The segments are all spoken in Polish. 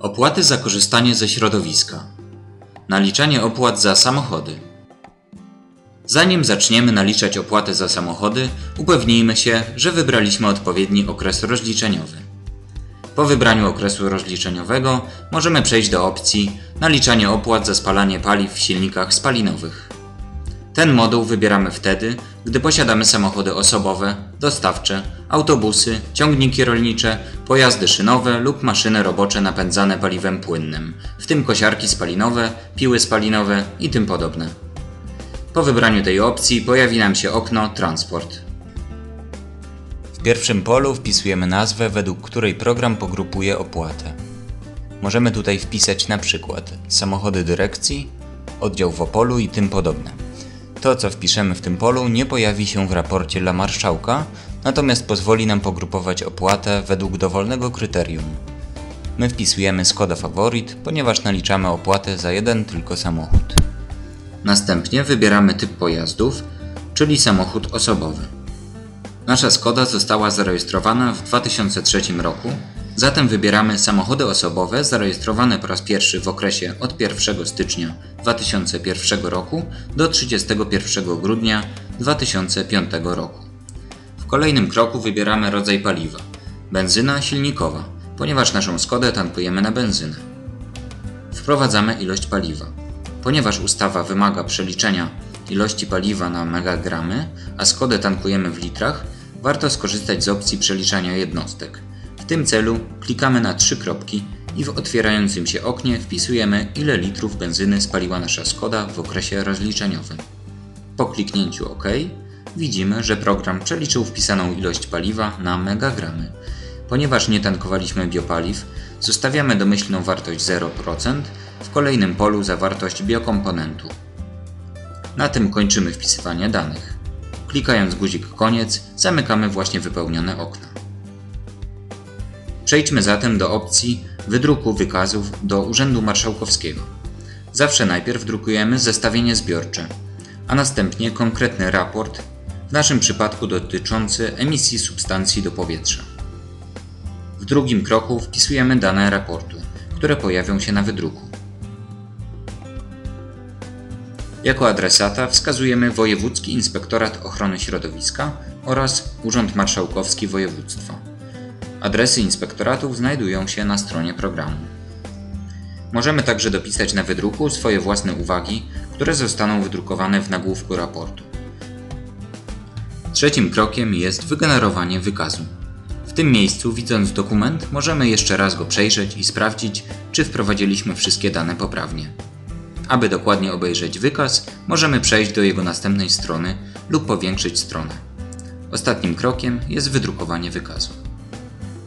Opłaty za korzystanie ze środowiska. Naliczanie opłat za samochody. Zanim zaczniemy naliczać opłaty za samochody, upewnijmy się, że wybraliśmy odpowiedni okres rozliczeniowy. Po wybraniu okresu rozliczeniowego możemy przejść do opcji Naliczanie opłat za spalanie paliw w silnikach spalinowych. Ten moduł wybieramy wtedy, gdy posiadamy samochody osobowe, dostawcze, autobusy, ciągniki rolnicze, pojazdy szynowe lub maszyny robocze napędzane paliwem płynnym, w tym kosiarki spalinowe, piły spalinowe i tym podobne. Po wybraniu tej opcji pojawi nam się okno Transport. W pierwszym polu wpisujemy nazwę, według której program pogrupuje opłatę. Możemy tutaj wpisać na przykład samochody dyrekcji, oddział w Opolu i tym podobne. To, co wpiszemy w tym polu, nie pojawi się w raporcie dla marszałka, natomiast pozwoli nam pogrupować opłatę według dowolnego kryterium. My wpisujemy Skoda Favorit, ponieważ naliczamy opłatę za jeden tylko samochód. Następnie wybieramy typ pojazdów, czyli samochód osobowy. Nasza Skoda została zarejestrowana w 2003 roku, zatem wybieramy samochody osobowe zarejestrowane po raz pierwszy w okresie od 1 stycznia 2001 roku do 31 grudnia 2005 roku. W kolejnym kroku wybieramy rodzaj paliwa benzyna silnikowa, ponieważ naszą Skodę tankujemy na benzynę. Wprowadzamy ilość paliwa. Ponieważ ustawa wymaga przeliczenia ilości paliwa na megagramy, a Skodę tankujemy w litrach, warto skorzystać z opcji przeliczania jednostek. Tym celu klikamy na trzy kropki i w otwierającym się oknie wpisujemy ile litrów benzyny spaliła nasza Skoda w okresie rozliczeniowym. Po kliknięciu OK widzimy, że program przeliczył wpisaną ilość paliwa na megagramy. Ponieważ nie tankowaliśmy biopaliw, zostawiamy domyślną wartość 0%, w kolejnym polu zawartość biokomponentu. Na tym kończymy wpisywanie danych. Klikając guzik koniec, zamykamy właśnie wypełnione okna. Przejdźmy zatem do opcji wydruku wykazów do Urzędu Marszałkowskiego. Zawsze najpierw drukujemy zestawienie zbiorcze, a następnie konkretny raport, w naszym przypadku dotyczący emisji substancji do powietrza. W drugim kroku wpisujemy dane raportu, które pojawią się na wydruku. Jako adresata wskazujemy Wojewódzki Inspektorat Ochrony Środowiska oraz Urząd Marszałkowski Województwa. Adresy inspektoratów znajdują się na stronie programu. Możemy także dopisać na wydruku swoje własne uwagi, które zostaną wydrukowane w nagłówku raportu. Trzecim krokiem jest wygenerowanie wykazu. W tym miejscu, widząc dokument, możemy jeszcze raz go przejrzeć i sprawdzić, czy wprowadziliśmy wszystkie dane poprawnie. Aby dokładnie obejrzeć wykaz, możemy przejść do jego następnej strony lub powiększyć stronę. Ostatnim krokiem jest wydrukowanie wykazu.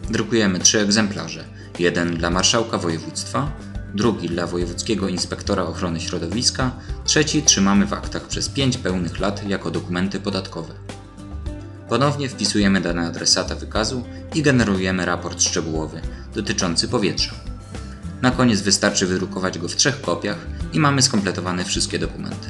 Drukujemy trzy egzemplarze. Jeden dla marszałka województwa, drugi dla wojewódzkiego inspektora ochrony środowiska, trzeci trzymamy w aktach przez 5 pełnych lat jako dokumenty podatkowe. Ponownie wpisujemy dane adresata wykazu i generujemy raport szczegółowy dotyczący powietrza. Na koniec wystarczy wydrukować go w trzech kopiach i mamy skompletowane wszystkie dokumenty.